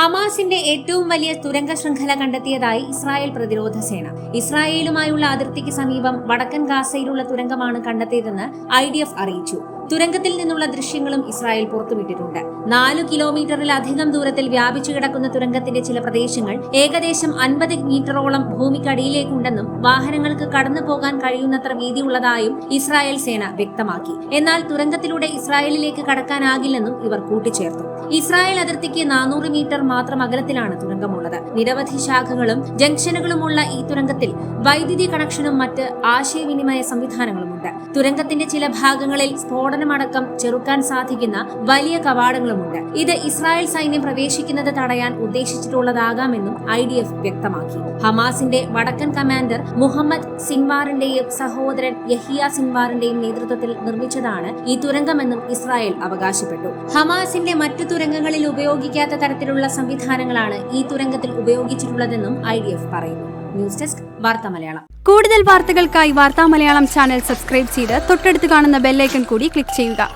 ഹമാസിന്റെ ഏറ്റവും വലിയ തുരങ്ക ശൃംഖല കണ്ടെത്തിയതായി ഇസ്രായേൽ പ്രതിരോധ സേന. ഇസ്രായേലുമായുള്ള അതിർത്തിക്ക് സമീപം വടക്കൻ ഗാസയിലുള്ള തുരങ്കമാണ് കണ്ടെത്തിയതെന്ന് ഐ ഡി എഫ് അറിയിച്ചു. തുരങ്കത്തിൽ നിന്നുള്ള ദൃശ്യങ്ങളും ഇസ്രായേൽ പുറത്തുവിട്ടിട്ടുണ്ട്. നാലു കിലോമീറ്ററിലധികം ദൂരത്തിൽ വ്യാപിച്ചു കിടക്കുന്ന തുരങ്കത്തിന്റെ ചില പ്രദേശങ്ങൾ ഏകദേശം അൻപത് മീറ്ററോളം ഭൂമിക്കടിയിലേക്കുണ്ടെന്നും വാഹനങ്ങൾക്ക് കടന്നു പോകാൻ കഴിയുന്നത്ര വീതിയുള്ളതായും ഇസ്രായേൽ സേന വ്യക്തമാക്കി. എന്നാൽ തുരങ്കത്തിലൂടെ ഇസ്രായേലിലേക്ക് കടക്കാനാകില്ലെന്നും ഇവർ കൂട്ടിച്ചേർത്തു. ഇസ്രായേൽ അതിർത്തിക്ക് നാനൂറ് മീറ്റർ മാത്രം അകലത്തിലാണ് തുരങ്കമുള്ളത്. നിരവധി ശാഖകളും ജംഗ്ഷനുകളുമുള്ള ഈ തുരങ്കത്തിൽ വൈദ്യുതി കണക്ഷനും മറ്റ് ആശയവിനിമയ സംവിധാനങ്ങളുമുണ്ട്. തുരങ്കത്തിന്റെ ചില ഭാഗങ്ങളിൽ സ്ഫോടനമടക്കം ചെറുക്കാൻ സാധിക്കുന്ന വലിയ കവാടങ്ങളുമുണ്ട്. ഇത് ഇസ്രായേൽ സൈന്യം പ്രവേശിക്കുന്നത് തടയാൻ ഉദ്ദേശിച്ചിട്ടുള്ളതാകാമെന്നും ഐ ഡി എഫ് വ്യക്തമാക്കി. ഹമാസിന്റെ വടക്കൻ കമാൻഡർ മുഹമ്മദ് സിൻവാറിന്റെയും സഹോദരൻ യഹിയ സിൻവാറിന്റെയും നേതൃത്വത്തിൽ നിർമ്മിച്ചതാണ് ഈ തുരങ്കമെന്നും ഇസ്രായേൽ അവകാശപ്പെട്ടു. ഹമാസിന്റെ മറ്റു തുരങ്കങ്ങളിൽ ഉപയോഗിക്കാത്ത തരത്തിലുള്ള സംവിധാനങ്ങളാണ് ഈ തുരങ്കത്തിൽ ഉപയോഗിച്ചിട്ടുള്ളതെന്നും ഐ ഡി എഫ് പറയുന്നു. ന്യൂസ് ഡെസ്ക് വാർത്താ മലയാളം. കൂടുതൽ വാർത്തകൾക്കായി വാർത്താ മലയാളം ചാനൽ സബ്സ്ക്രൈബ് ചെയ്ത് തൊട്ടടുത്ത് കാണുന്ന ബെല്ലൈക്കൺ കൂടി ക്ലിക്ക് ചെയ്യുക.